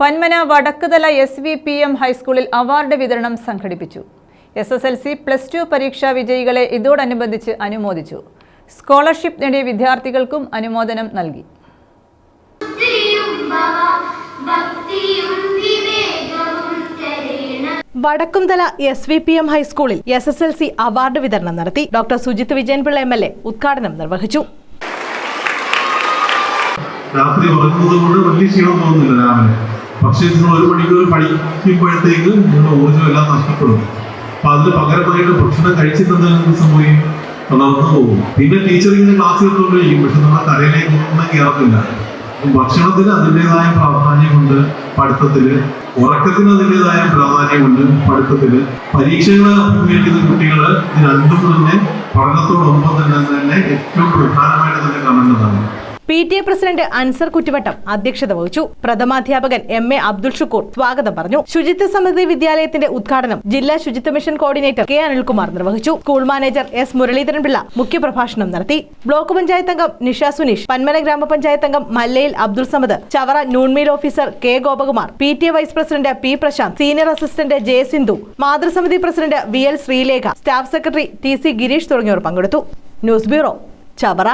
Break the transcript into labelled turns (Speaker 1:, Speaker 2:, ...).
Speaker 1: Panmana Vadakkuthala S V P M ഹൈസ്കൂളിൽ award വിതരണം സംഘടിപ്പിച്ചു. S S L C plus two പരീക്ഷാ വിജയികളെ ഇതോടനുബന്ധിച്ച് അനുമോദിച്ചു. സ്കോളർഷിപ്പ് നേടിയ വിദ്യാർത്ഥികൾക്കും അനുമോദനം നൽകി.
Speaker 2: Vadakkumthala S V P M ഹൈസ്കൂളിൽ S S L C award വിതരണം നടത്തി doctor Sujith Vijayan Pillai M L A ഉദ്ഘാടനം നിർവഹിച്ചു.
Speaker 3: രാത്രി ഉറങ്ങുന്നത് കൊണ്ട് വലിയ ക്ഷീണം തോന്നുന്നില്ല രാവിലെ. പക്ഷേ നിങ്ങൾ ഒരു മണിക്കൂർ പഠിക്കുമ്പോഴത്തേക്ക് നിങ്ങളുടെ ഊർജം എല്ലാം നഷ്ടപ്പെടും. അപ്പൊ അതിന് പകരമായിട്ട് ഭക്ഷണം കഴിച്ചിട്ടുണ്ടെങ്കിൽ സംഭവിക്കും തളർന്നു പോകും. പിന്നെ ടീച്ചർ ഇങ്ങനെ ക്ലാസ് എടുത്തുകൊണ്ടിരിക്കും. പക്ഷെ നമ്മുടെ തലയിലേക്ക് ഒന്നും കയറത്തില്ല ഭക്ഷണത്തിന് അതിന്റെതായ പ്രാധാന്യമുണ്ട് പഠിത്തത്തിൽ. ഉറക്കത്തിന് അതിന്റെതായ പ്രാധാന്യമുണ്ട് പഠിത്തത്തിൽ. പരീക്ഷകളെ അഭിമുഖീകരിക്കുന്ന കുട്ടികൾ ഇത് രണ്ടും തന്നെ പഠനത്തോടൊപ്പം തന്നെ തന്നെ ഏറ്റവും പ്രധാനമായിട്ട് തന്നെ കാണേണ്ടതാണ്
Speaker 2: P T A president Anzar Kuttivattam അധ്യക്ഷത വഹിച്ചു. പ്രഥമാധ്യാപകൻ എം എ അബ്ദുൾ ഷുക്കൂർ സ്വാഗതം പറഞ്ഞു. ശുചിത്വ സമിതി വിദ്യാലയത്തിന്റെ ഉദ്ഘാടനം ജില്ലാ ശുചിത്വ മിഷൻ കോർഡിനേറ്റർ കെ അനിൽകുമാർ നിർവഹിച്ചു. School manager S Muraleedharan Pillai മുഖ്യപ്രഭാഷണം നടത്തി. ബ്ലോക്ക് പഞ്ചായത്ത് അംഗം നിഷ സുനീഷ് പന്മന ഗ്രാമപഞ്ചായത്ത് അംഗം Mallayil Abdul Samad Chavara noon meal officer K Gopakumar P T A vice president P Prashanth senior assistant J Sindhu മാതൃസമിതി president V L Sreelekha staff secretary T C Gireesh തുടങ്ങിയവർ പങ്കെടുത്തു. News bureau Chavara.